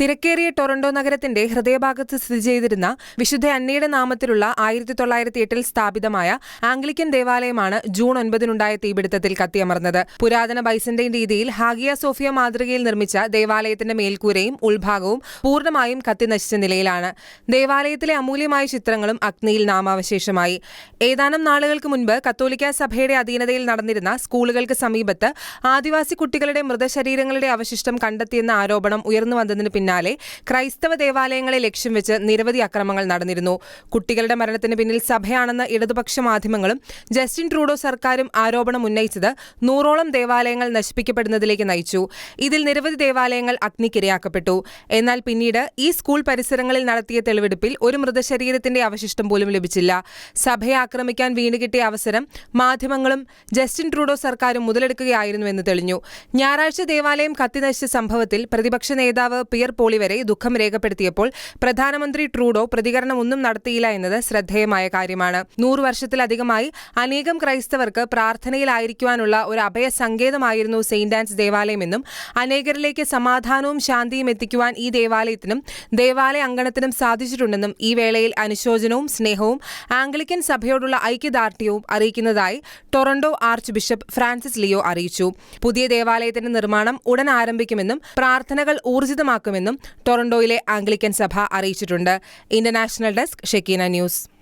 തിരക്കേറിയ ടൊറന്റോ നഗരത്തിന്റെ ഹൃദയഭാഗത്ത് സ്ഥിതി ചെയ്തിരുന്ന വിശുദ്ധ അന്നയുടെ നാമത്തിലുള്ള ആയിരത്തി തൊള്ളായിരത്തി എട്ടിൽ സ്ഥാപിതമായ ആംഗ്ലിക്കൻ ദേവാലയമാണ് ജൂൺ ഒൻപതിനുണ്ടായ തീപിടുത്തത്തിൽ കത്തിയമർന്നത്. പുരാതന ബൈസന്റൈൻ രീതിയിൽ ഹാഗിയ സോഫിയ മാതൃകയിൽ നിർമ്മിച്ച ദേവാലയത്തിന്റെ മേൽക്കൂരയും ഉൾഭാഗവും പൂർണമായും കത്തിനശിച്ച നിലയിലാണ്. ദേവാലയത്തിലെ അമൂല്യമായ ചിത്രങ്ങളും അഗ്നിയിൽ നാമാവശേഷമായി. ഏതാനും നാളുകൾക്ക് മുൻപ് കത്തോലിക്ക സഭയുടെ അധീനതയിൽ നടന്നിരുന്ന സ്കൂളുകൾക്ക് സമീപത്ത് ആദിവാസി കുട്ടികളുടെ മൃതശരീരങ്ങളുടെ അവശിഷ്ടം കണ്ടെത്തിയെന്ന ആരോപണം ഉയർന്നു വന്നതിന് പിന്നാലെ ക്രൈസ്തവ ദേവാലയങ്ങളെ ലക്ഷ്യം വെച്ച് നിരവധി അക്രമങ്ങൾ നടന്നിരുന്നു. കുട്ടികളുടെ മരണത്തിന് പിന്നിൽ സഭയാണെന്ന് ഇടതുപക്ഷ മാധ്യമങ്ങളും ജസ്റ്റിൻ ട്രൂഡോ സർക്കാരും ആരോപണം ഉന്നയിച്ചത് നൂറോളം ദേവാലയങ്ങൾ നശിപ്പിക്കപ്പെടുന്നതിലേക്ക് നയിച്ചു. ഇതിൽ നിരവധി ദേവാലയങ്ങൾ അഗ്നിക്കിരയാക്കപ്പെട്ടു. എന്നാൽ പിന്നീട് ഈ സ്കൂൾ പരിസരങ്ങളിൽ നടത്തിയ തെളിവെടുപ്പിൽ ഒരു മൃതശരീരത്തിന്റെ അവശിഷ്ടം പോലും ലഭിച്ചില്ല. സഭയെ ആക്രമിക്കാൻ വീണുകിട്ടിയ അവസരം മാധ്യമങ്ങളും ജസ്റ്റിൻ ട്രൂഡോ സർക്കാരും മുതലെടുക്കുകയായിരുന്നുവെന്ന് തെളിഞ്ഞു. ഞായറാഴ്ച ദേവാലയം കത്തിനശിച്ച സംഭവത്തിൽ പ്രതിപക്ഷ നേതാവ് പിയർ പോളി വരെ ദുഃഖം രേഖപ്പെടുത്തിയപ്പോൾ പ്രധാനമന്ത്രി ട്രൂഡോ പ്രതികരണമൊന്നും നടത്തിയില്ല എന്നത് ശ്രദ്ധേയമായ കാര്യമാണ്. നൂറു വർഷത്തിലധികമായി അനേകം ക്രൈസ്തവർക്ക് പ്രാർത്ഥനയിലായിരിക്കുവാനുള്ള ഒരു അഭയ സങ്കേതമായിരുന്നു സെയിന്റ് ആൻസ് ദേവാലയമെന്നും അനേകരിലേക്ക് സമാധാനവും ശാന്തിയും എത്തിക്കുവാൻ ഈ ദേവാലയത്തിനും ദേവാലയ അങ്കണത്തിനും സാധിച്ചിട്ടുണ്ടെന്നും ഈ വേളയിൽ അനുശോചനവും സ്നേഹവും ആംഗ്ലിക്കൻ സഭയോടുള്ള ഐക്യദാർഢ്യവും അറിയിക്കുന്നതായി Toronto archbishop Francis Leo അറിയിച്ചു. പുതിയ ദേവാലയത്തിന്റെ നിർമ്മാണം ഉടൻ ആരംഭിക്കുമെന്നും പ്രാർത്ഥനകൾ ഊർജിതമാക്കുമെന്നും ടൊറന്റോയിലെ ആംഗ്ലിക്കൻ സഭ അറിയിച്ചിട്ടുണ്ട്. International desk Shekinah news.